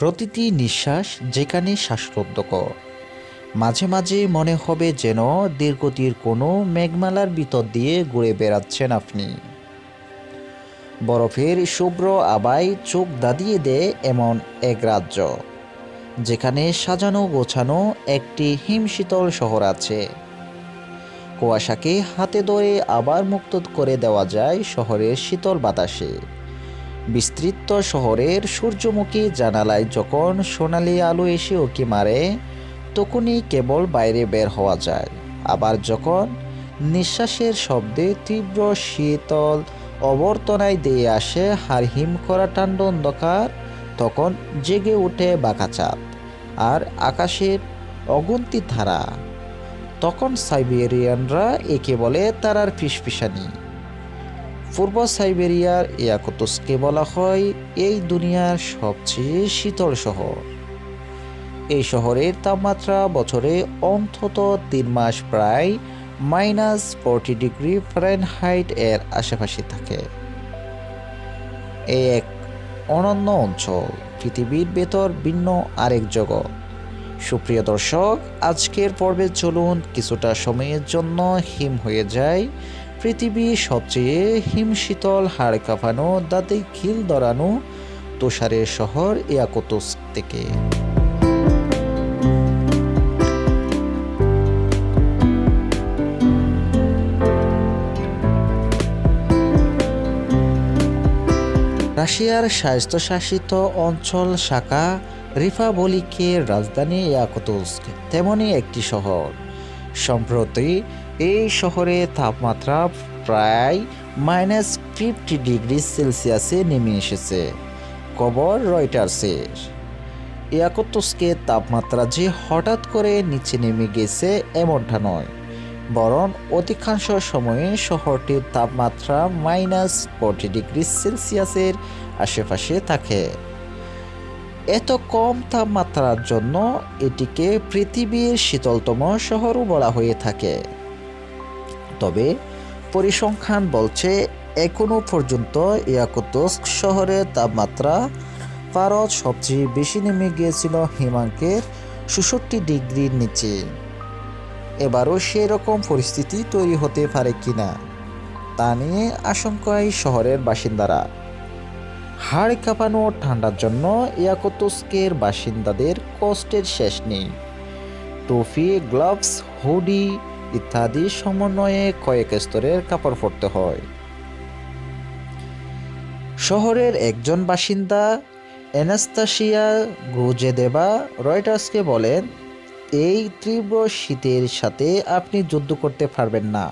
প্রতিটি নিঃশ্বাস যেখানে শ্বাসরুদ্ধকর মাঝে মাঝে মনে হবে যেন দীর্ঘতির কোনো মেঘমালার ভিতর দিয়ে ঘুরে বেড়াচ্ছেন আপনি। বরফের শুভ্র আবাই চোখ দাদিয়ে দেয় এমন এক রাজ্য, যেখানে সাজানো গোছানো একটি হিমশীতল শহর আছে। কুয়াশাকে হাতে ধরে আবার মুক্ত করে দেওয়া যায় শহরের শীতল বাতাসে। বিস্তৃত শহরের সূর্যমুখী জানালায় যখন সোনালি আলো এসে ওকে মারে, তখনই কেবল বাইরে বের হওয়া যায়। আবার যখন নিঃশ্বাসের শব্দে তীব্র শীতল অবর্তনায় দিয়ে আসে হার হিম করা টান্ড অন্ধকার, তখন জেগে ওঠে বাঁকা চাঁদ আর আকাশের অগুন্তি ধারা। তখন সাইবেরিয়ানরা একে বলে তারার ফিসফিসানি। পূর্ব সাইবেরিয়ার ইয়াকুতুসকে বলা হয় এই দুনিয়ার সবচেয়ে শীতল শহর। এই শহরের তাপমাত্রা বছরে অন্তত তিন মাস প্রায় মাইনাস ফোরটি ডিগ্রি ফারেনহাইট এর আশেপাশে থাকে। এই এক অনন্য অঞ্চল, পৃথিবীর ভেতর ভিন্ন আরেক জগৎ। সুপ্রিয় দর্শক, আজকের পর্বে চলুন, কিছুটা সময়ের জন্য হিম হয়ে যায় পৃথিবীর সবচেয়ে হিমশীতল হাড় কাঁপানো, দাঁতে খিল দরানো তুষারের শহর ইয়াকুতুস থেকে। রাশিয়ার স্বায়ত্তশাসিত অঞ্চল শাখা রিপাবলিকের রাজধানী ইয়াকুতুস্ক তেমনই একটি শহর। সম্প্রতি এই শহরে তাপমাত্রা প্রায় মাইনাস ফিফটি ডিগ্রি সেলসিয়াসে নেমে এসেছে খবর রয়টার্সের। ইয়াকুতুস্কের তাপমাত্রা যে হঠাৎ করে নিচে নেমে গেছে এমনটা নয়, বরং অধিকাংশ সময়ে শহরটির তাপমাত্রা মাইনাস ফোরটি ডিগ্রি সেলসিয়াসের আশেপাশে থাকে। এত কম তাপমাত্রার জন্য এটিকে পৃথিবীর শীতলতম শহরও বলা হয়ে থাকে। তবে পরিসংখ্যান বলছে এখনও পর্যন্ত ইয়াকুতস্ক শহরের তাপমাত্রা ভারত সবচেয়ে বেশি নেমে গিয়েছিল হিমাঙ্কের চৌষট্টি ডিগ্রির নিচে। এবারও সেই রকম পরিস্থিতি তৈরি হতে পারে কিনা তা নিয়ে আশঙ্কায় শহরের বাসিন্দারা। হাড় কাঁপানো ঠান্ডার জন্য ইয়াকুতুস্কের বাসিন্দাদের কষ্টের শেষ নেই। টুপি গ্লাভস, হুডি ইত্যাদি সমন্বয়ে কয়েক স্তরের কাপড় পরতে হয়। শহরের একজন বাসিন্দা এনাস্তাসিয়া গুজেদেবা রয়টার্সকে বলেন, এই তীব্র শীতের সাথে আপনি যুদ্ধ করতে পারবেন না।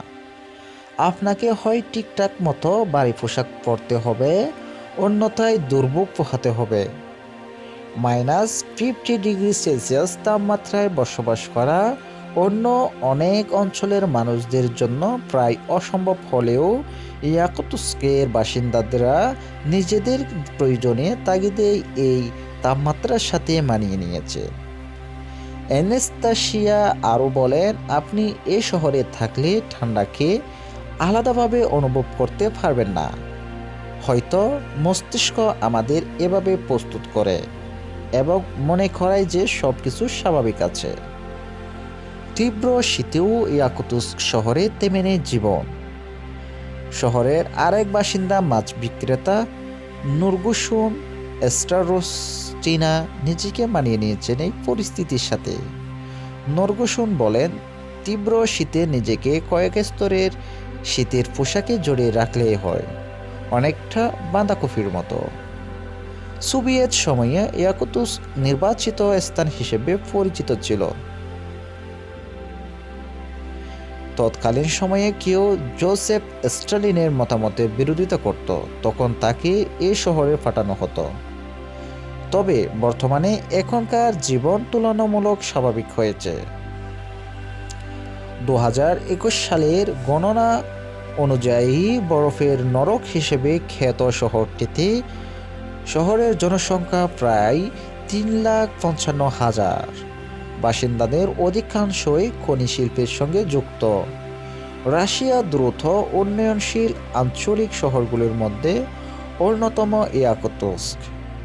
আপনাকে হয় ঠিকঠাক মতো বাড়ি পোশাক পরতে হবে, অন্যথায় দুর্ভোগ পোহাতে হবে। মাইনাস ফিফটি ডিগ্রি সেলসিয়াস তাপমাত্রায় বসবাস করা অন্য অনেক অঞ্চলের মানুষদের জন্য প্রায় অসম্ভব হলেও ইয়াকুতুস্কের বাসিন্দারা নিজেদের প্রয়োজনে তাগিদে এই তাপমাত্রার সাথে মানিয়ে নিয়েছে। এনেস্তাসিয়া আরও বলেন, আপনি এ শহরে থাকলে ঠান্ডাকে আলাদাভাবে অনুভব করতে পারবেন না। হয়তো মস্তিষ্ক আমাদের এভাবে প্রস্তুত করে এবং মনে করায় যে সব কিছু স্বাভাবিক আছে। তীব্র শীতেও ইয়াকুতুস শহরে তেমেনে জীবন। শহরের আরেক বাসিন্দা মাছ বিক্রেতা নুরগুসুন এস্টারোস্টিনা নিজেকে মানিয়ে নিয়েছেন এই পরিস্থিতির সাথে। নরগুসুন বলেন, তীব্র শীতে নিজেকে কয়েক স্তরের শীতের পোশাকে জড়িয়ে রাখলেই হয়, অনেকটা বাঁধাকপির মতো। সোভিয়েত সময়ে ইয়াকুতুস নির্বাচিত স্থান হিসেবে পরিচিত ছিল। তৎকালীন সময়ে কেউ জোসেফ স্টালিনের মতামতের বিরোধিতা করত, তখন তাকে এ শহরে পাঠানো হতো। তবে বর্তমানে এখনকার জীবন তুলনামূলক স্বাভাবিক হয়েছে। দু হাজার একুশ সালের গণনা অনুযায়ী বরফের নরক হিসেবে খ্যাত শহরটিতে শহরের জনসংখ্যা প্রায় তিন লাখ পঞ্চান্ন হাজার। বাসিন্দাদের অধিকাংশই খনি শিল্পের সঙ্গে যুক্ত। রাশিয়া দ্রুত উন্নয়নশীল আঞ্চলিক শহরগুলির মধ্যে অন্যতম ইয়াকুতস্ক।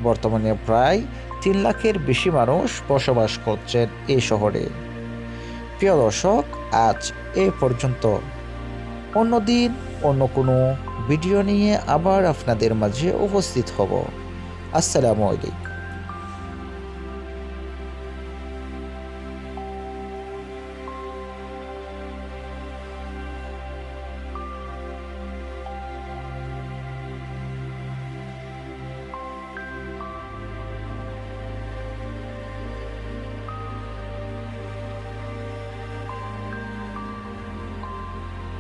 বর্তমানে প্রায় তিন লাখের বেশি মানুষ বসবাস করছেন এই শহরে। প্রিয় দর্শক, আজ এ পর্যন্ত। অন্যদিন অন্য কোনো ভিডিও নিয়ে আবার আপনাদের মাঝে উপস্থিত হব। আসসালামু আলাইকুম।